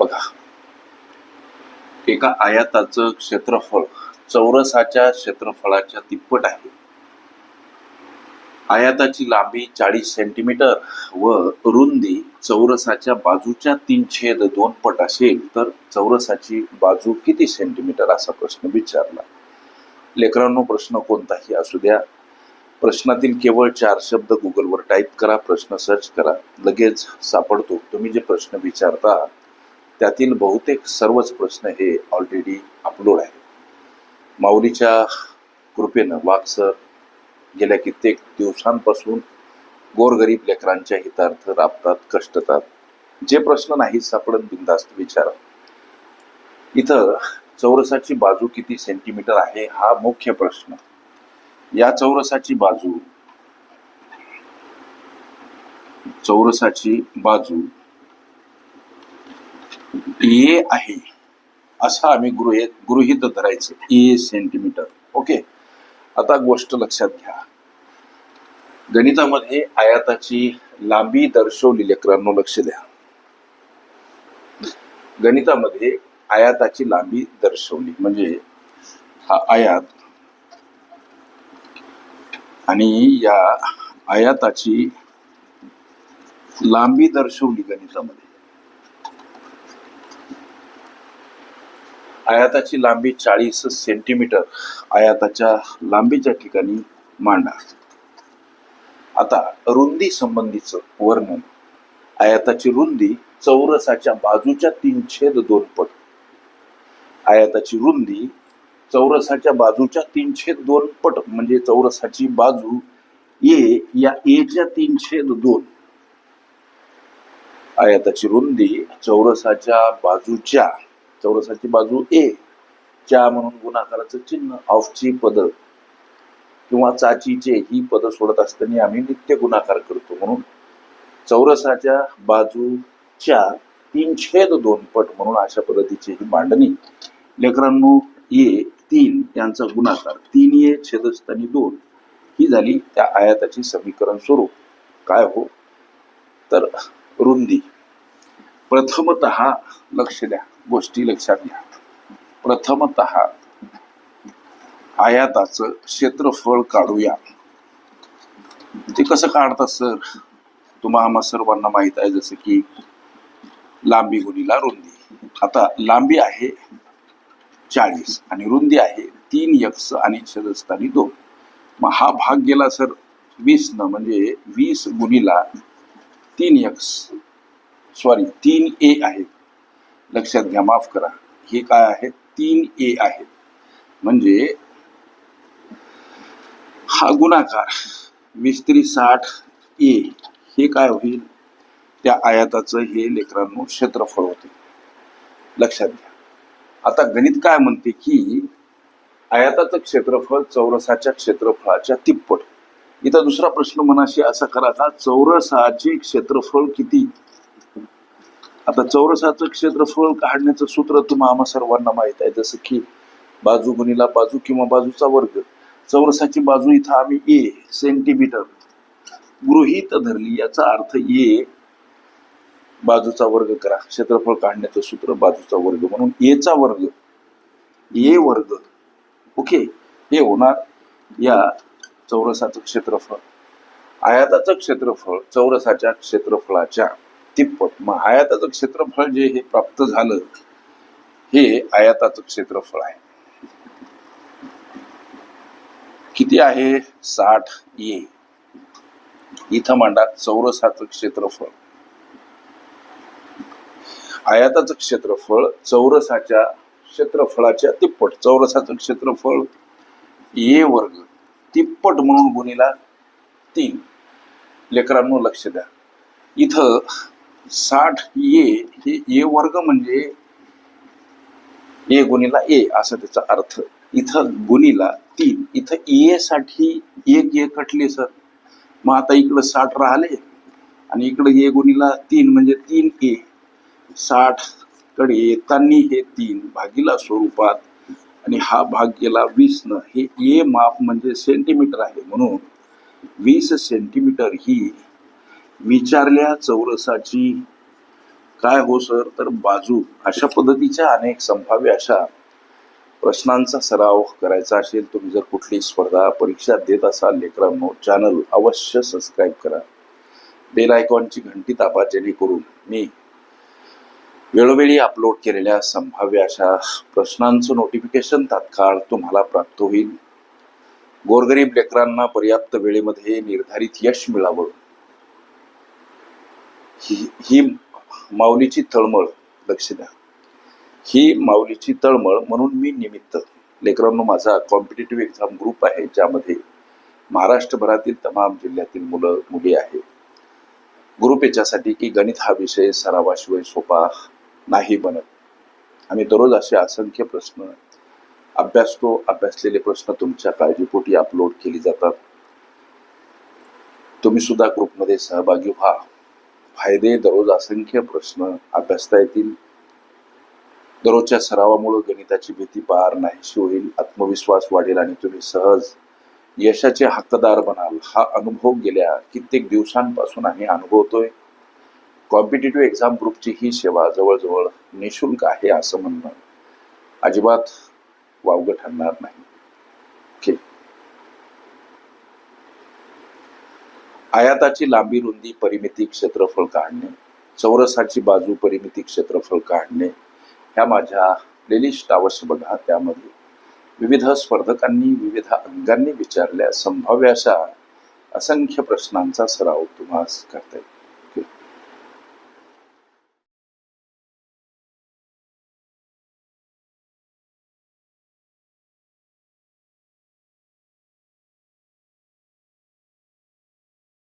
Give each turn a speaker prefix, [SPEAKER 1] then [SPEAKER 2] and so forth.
[SPEAKER 1] बघा. एका आयाताचं क्षेत्रफळ चौरसाच्या क्षेत्रफळाच्या तिप्पट आहे. आयाताची लांबी चाळीस सेंटीमीटर व रुंदी चौरसाच्या बाजूच्या तीन छेद दोन पट असेल तर चौरसाची बाजू किती सेंटीमीटर असा प्रश्न विचारला. लेकरांनो प्रश्न कोणताही असू द्या. प्रश्नातील केवळ चार शब्द गुगलवर टाईप करा प्रश्न सर्च करा लगेच सापडतो. तुम्ही जे प्रश्न विचारता त्यातील बहुतेक सर्वच प्रश्न हे ऑलरेडी अपलोड आहे माऊलीच्या कृपेनं वाघ सर गेल्या कित्येक दिवसांपासून गोरगरीब लेकरांच्या हितार्थ राबतात कष्टतात. जे प्रश्न नाही सापडत बिंदास्त विचारा. इथं चौरसाची बाजू किती सेंटीमीटर आहे हा मुख्य प्रश्न. या चौरसाची बाजू चौरसाची बाजू ए आहे. असं आम्ही गृहित गृहित धरायचं ए सेंटीमीटर ओके आता गोष्ट लक्षात घ्या. गणितामध्ये आयाताची लांबी दर्शवली लेकरांनो लक्ष द्या. गणितामध्ये आयाताची लांबी दर्शवली म्हणजे हा आयात आणि या आयाताची लांबी दर्शवली गणितामध्ये. आयाताची लांबी चाळीस सेंटीमीटर आयाताच्या लांबीच्या ठिकाणी मांडा. आता रुंदी संबंधीचं वर्णन. आयाताची रुंदी चौरसाच्या बाजूच्या तीन छेद दोन पट. आयाताची रुंदी चौरसाच्या बाजूच्या तीन छेद दोन पट म्हणजे चौरसाची बाजू ए या एच्या तीन छेद दोन. आयाताची रुंदी चौरसाच्या बाजूच्या चौरसाची बाजू ए च्या म्हणून गुणाकाराचं चिन्ह ऑफची पद किंवा चाचीचे ही पद सोडत असताना आम्ही नित्य गुणाकार करतो. म्हणून चौरसाच्या बाजूच्या तीन छेद दोन पट म्हणून अशा पद्धतीची ही मांडणी. लेकरांनो ए तीन यांचा गुणाकार तीन ए छेदस्थानी दोन ही झाली त्या आयाताची समीकरण स्वरूप. काय हो? तर रुंदी. प्रथमत लक्ष द्या. गोष्टी लक्षात घ्या. प्रथमत आयाताचं क्षेत्रफळ काढूया. ते कसं काढतात सर? तुम्हा आम्हा सर्वांना माहीत आहे जसं की लांबी गुणीला रुंदी. आता लांबी आहे चाळीस आणि रुंदी आहे तीन यक्स आणि छेदस्थानी दोन. मग हा भाग गेला सर वीस न म्हणजे वीस गुणीला तीन यक्स सॉरी तीन ए आहेत लक्षात घ्या माफ करा. हे काय आहे? तीन ए आहेत. म्हणजे हा गुणाकार मिस्त्री साठ ए हे काय होईल? त्या आयाताचं हे लेकरांनो क्षेत्रफळ होते. लक्षात घ्या. आता गणित काय म्हणते की आयाताचं क्षेत्रफळ चौरसाच्या क्षेत्रफळाच्या तिप्पट. इथं दुसरा प्रश्न मनाशी असा करा का चौरसाचे क्षेत्रफळ किती? आता चौरसाचं क्षेत्रफळ काढण्याचं सूत्र तुम्हा आम्हा सर्वांना माहीत आहे. जसं की बाजू गुणीला बाजू किंवा बाजूचा वर्ग. चौरसाची बाजू इथं आम्ही ए सेंटीमीटर गृहीत धरली याचा अर्थ ए बाजूचा वर्ग करा. क्षेत्रफळ काढण्याचं सूत्र बाजूचा वर्ग म्हणून एचा वर्ग. ए वर्ग. ओके? हे होणार या चौरसाचं क्षेत्रफळ. आयाताचं क्षेत्रफळ चौरसाच्या क्षेत्रफळाच्या. तिप्पट मग आयाताचं क्षेत्रफळ जे हे प्राप्त झालं हे आयाताचं क्षेत्रफळ आहे. किती आहे? साठ ए. इथं मांडा चौरसाचं क्षेत्रफळ. आयाताचं क्षेत्रफळ चौरसाच्या क्षेत्रफळाच्या तिप्पट चौरसाचं क्षेत्रफळ ए वर्ग तिप्पट म्हणून गुणीला तीन. लेकरांनो लक्ष द्या. इथं साठ ए हे ए वर्ग म्हणजे ए गुणीला ए असा त्याचा अर्थ. इथं गुणीला तीन. इथं ए साठी एक ए कटले सर. मग आता इकडं साठ राहिले आणि इकडं ए गुणीला तीन म्हणजे तीन ए. साठकडे येतानी हे तीन भागीला स्वरूपात आणि हा भाग गेला वीस न. हे ए माप म्हणजे सेंटीमीटर आहे म्हणून वीस सेंटीमीटर ही विचारल्या चौरसाची काय हो सर? तर बाजू अशा पद्धतीच्या अनेक संभाव्य अशा प्रश्नांचा सराव करायचा असेल तुम्ही जर कुठली स्पर्धा परीक्षा देत असाल लेकरांनो चॅनल अवश्य सबस्क्राईब करा. बेल आयकॉनची घंटी दाबा जेणेकरून मी वेळोवेळी अपलोड केलेल्या संभाव्य अशा प्रश्नांचं नोटिफिकेशन तात्काळ तुम्हाला प्राप्त होईल. गोरगरीब लेकरांना पर्याप्त वेळेमध्ये निर्धारित यश मिळावं. ही ही माऊलीची तळमळ लक्ष द्या. ही माऊलीची तळमळ म्हणून मी निमित्त लेकरांनो माझा कॉम्पिटेटिव्ह एक्झाम ग्रुप आहे ज्यामध्ये महाराष्ट्रभरातील तमाम जिल्ह्यातील मुलं मुली आहेत. ग्रुप याच्यासाठी की गणित हा विषय सरावाशिवाय सोपा नाही बनत. आम्ही दररोज असे असंख्य प्रश्न अभ्यासतो अभ्यासलेले प्रश्न तुमच्या काळजीपोटी अपलोड केले जातात. तुम्ही सुद्धा ग्रुपमध्ये सहभागी व्हा. फायदे दररोज असंख्य प्रश्न अभ्यासता येतील. दररोजच्या सरावामुळे गणिताची भीती पार नाहीशी होईल आत्मविश्वास वाढेल आणि तुम्ही सहज यशाचे हक्कदार बनाल. हा अनुभव गेल्या कित्येक दिवसांपासून आम्ही अनुभवतोय. कॉम्पिटेटिव्ह एक्झाम ग्रुपची ही सेवा जवळजवळ निशुल्क आहे असं म्हणणं अजिबात वावगं ठरणार नाही ओके आयाताची लांबी रुंदी परिमिती क्षेत्रफळ काढणे चौरसाची बाजू परिमिती क्षेत्रफळ काढणे ह्या माझ्या प्लेलिस्ट अवश्य बघा. त्यामध्ये विविध स्पर्धकांनी विविध अंगांनी विचारल्या संभाव्य अशा असंख्य प्रश्नांचा सराव तुम्हाला करता येईल.